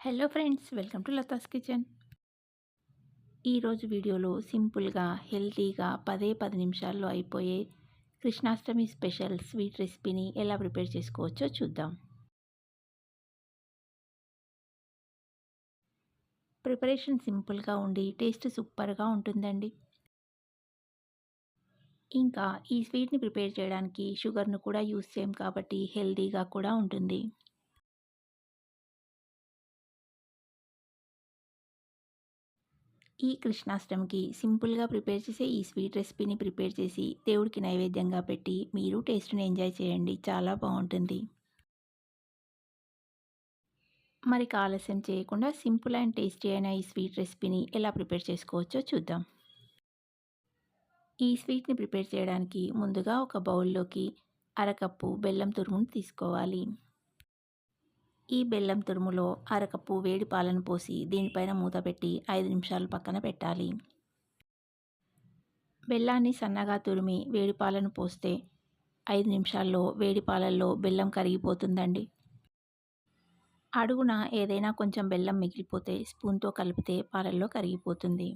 Hello friends welcome to Latha's kitchen ఈరోజు వీడియోలో సింపుల్గా హెల్తీగా పదే పది నిమిషాల్లో అయిపోయే కృష్ణాష్టమి స్పెషల్ స్వీట్ రెసిపీని ఎలా ప్రిపేర్ చేసుకోవచ్చో చూద్దాం. ప్రిపరేషన్ సింపుల్గా ఉండి టేస్ట్ సూపర్గా ఉంటుందండి. ఇంకా ఈ స్వీట్ని ప్రిపేర్ చేయడానికి షుగర్ను కూడా యూస్ చేయం కాబట్టి హెల్తీగా కూడా ఉంటుంది. ఈ కృష్ణాష్టమికి సింపుల్గా ప్రిపేర్ చేసే ఈ స్వీట్ రెసిపీని ప్రిపేర్ చేసి దేవుడికి నైవేద్యంగా పెట్టి మీరు టేస్ట్ని ఎంజాయ్ చేయండి. చాలా బాగుంటుంది. మరి ఆలస్యం చేయకుండా సింపుల్ అండ్ టేస్టీ అయిన ఈ స్వీట్ రెసిపీని ఎలా ప్రిపేర్ చేసుకోవచ్చో చూద్దాం. ఈ స్వీట్ని ప్రిపేర్ చేయడానికి ముందుగా ఒక బౌల్లోకి అరకప్పు బెల్లం తురుమును తీసుకోవాలి. ఈ బెల్లం తురుములో అరకప్పు వేడి పాలను పోసి దీనిపైన మూత పెట్టి ఐదు నిమిషాలు పక్కన పెట్టాలి. బెల్లాన్ని సన్నగా తురిమి వేడి పాలను పోస్తే ఐదు నిమిషాల్లో వేడి పాలల్లో బెల్లం కరిగిపోతుందండి. అడుగున ఏదైనా కొంచెం బెల్లం మిగిలిపోతే స్పూన్తో కలిపితే పాలల్లో కరిగిపోతుంది.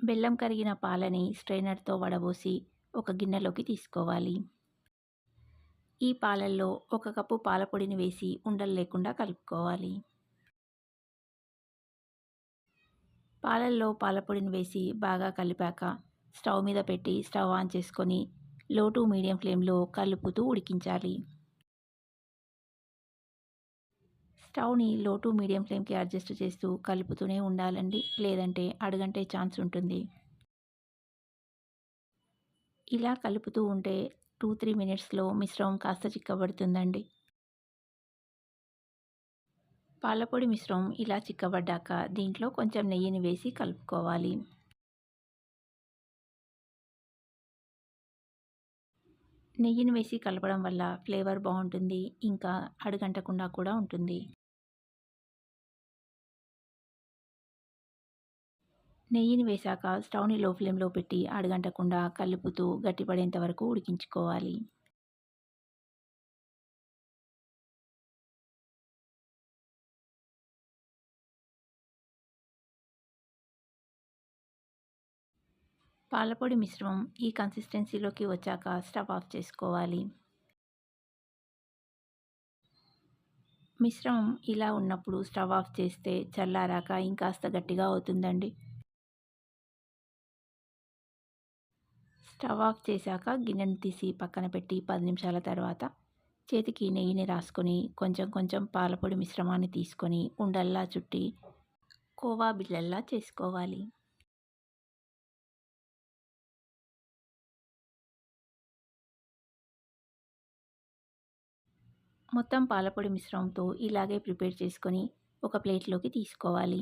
బెల్లం కరిగిన పాలని స్ట్రైనర్తో వడబోసి ఒక గిన్నెలోకి తీసుకోవాలి. ఈ పాలల్లో ఒక కప్పు పాలపొడిని వేసి ఉండలు లేకుండా కలుపుకోవాలి. పాలల్లో పాలపొడిని వేసి బాగా కలిపాక స్టవ్ మీద పెట్టి స్టవ్ ఆన్ చేసుకొని లో టు మీడియం ఫ్లేమ్లో కలుపుతూ ఉడికించాలి. స్టవ్ని లో టు మీడియం ఫ్లేమ్కి అడ్జస్ట్ చేస్తూ కలుపుతూనే ఉండాలండి. లేదంటే అడుగంటే ఛాన్స్ ఉంటుంది. ఇలా కలుపుతూ ఉంటే టూ త్రీ మినిట్స్లో మిశ్రమం కాస్త చిక్కబడుతుందండి. పాలపొడి మిశ్రమం ఇలా చిక్కబడ్డాక దీంట్లో కొంచెం నెయ్యిని వేసి కలుపుకోవాలి. నెయ్యిని వేసి కలపడం వల్ల ఫ్లేవర్ బాగుంటుంది ఇంకా అడుగంటకుండా కూడా ఉంటుంది. నెయ్యిని వేశాక స్టవ్ని లో ఫ్లేమ్లో పెట్టి అడగంటకుండా కలుపుతూ గట్టిపడేంత వరకు ఉడికించుకోవాలి. పాలపొడి మిశ్రమం ఈ కన్సిస్టెన్సీలోకి వచ్చాక స్టవ్ ఆఫ్ చేసుకోవాలి. మిశ్రమం ఇలా ఉన్నప్పుడు స్టవ్ ఆఫ్ చేస్తే చల్లారాక ఇంకాస్త గట్టిగా అవుతుందండి. స్టవ్ ఆఫ్ చేశాక గిన్నెను తీసి పక్కన పెట్టి పది నిమిషాల తర్వాత చేతికి నెయ్యిని రాసుకొని కొంచెం కొంచెం పాలపొడి మిశ్రమాన్ని తీసుకొని ఉండల్లా చుట్టి కోవా బిళ్ళల్లా చేసుకోవాలి. మొత్తం పాలపొడి మిశ్రమంతో ఇలాగే ప్రిపేర్ చేసుకొని ఒక ప్లేట్లోకి తీసుకోవాలి.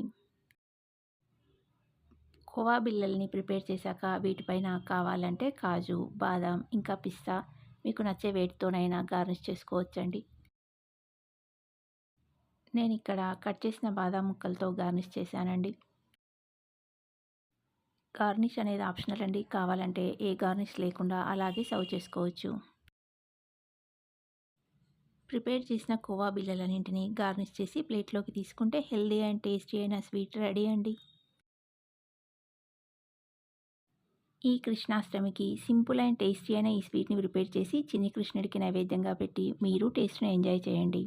కోవా బిళ్ళల్ని ప్రిపేర్ చేశాక వీటిపైన కావాలంటే కాజు బాదం ఇంకా పిస్తా మీకు నచ్చే వేటితోనైనా గార్నిష్ చేసుకోవచ్చండి. నేను ఇక్కడ కట్ చేసిన బాదం ముక్కలతో గార్నిష్ చేశానండి. గార్నిష్ అనేది ఆప్షనల్ అండి. కావాలంటే ఏ గార్నిష్ లేకుండా అలాగే సర్వ్ చేసుకోవచ్చు. ప్రిపేర్ చేసిన కోవా బిళ్ళలన్నింటినీ గార్నిష్ చేసి ప్లేట్లోకి తీసుకుంటే హెల్దీ అండ్ టేస్టీ అయిన స్వీట్ రెడీ అండి. ఈ కృష్ణాష్టమికి సింపుల్ అండ్ టేస్టీ అయిన ఈ స్వీట్ని ప్రిపేర్ చేసి చిన్ని కృష్ణుడికి నైవేద్యంగా పెట్టి మీరు టేస్ట్ని ఎంజాయ్ చేయండి.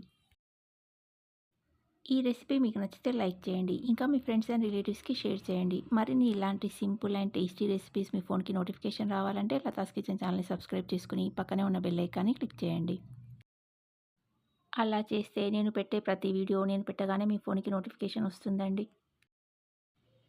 ఈ రెసిపీ మీకు నచ్చితే లైక్ చేయండి. ఇంకా మీ ఫ్రెండ్స్ అండ్ రిలేటివ్స్కి షేర్ చేయండి. మరిన్ని ఇలాంటి సింపుల్ అండ్ టేస్టీ రెసిపీస్ మీ ఫోన్కి నోటిఫికేషన్ రావాలంటే లతాస్ కిచెన్ ఛానల్ని సబ్స్క్రైబ్ చేసుకుని పక్కనే ఉన్న బెల్ ఐకాన్ని క్లిక్ చేయండి. అలా చేస్తే నేను పెట్టే ప్రతి వీడియో నేను పెట్టగానే మీ ఫోన్కి నోటిఫికేషన్ వస్తుందండి.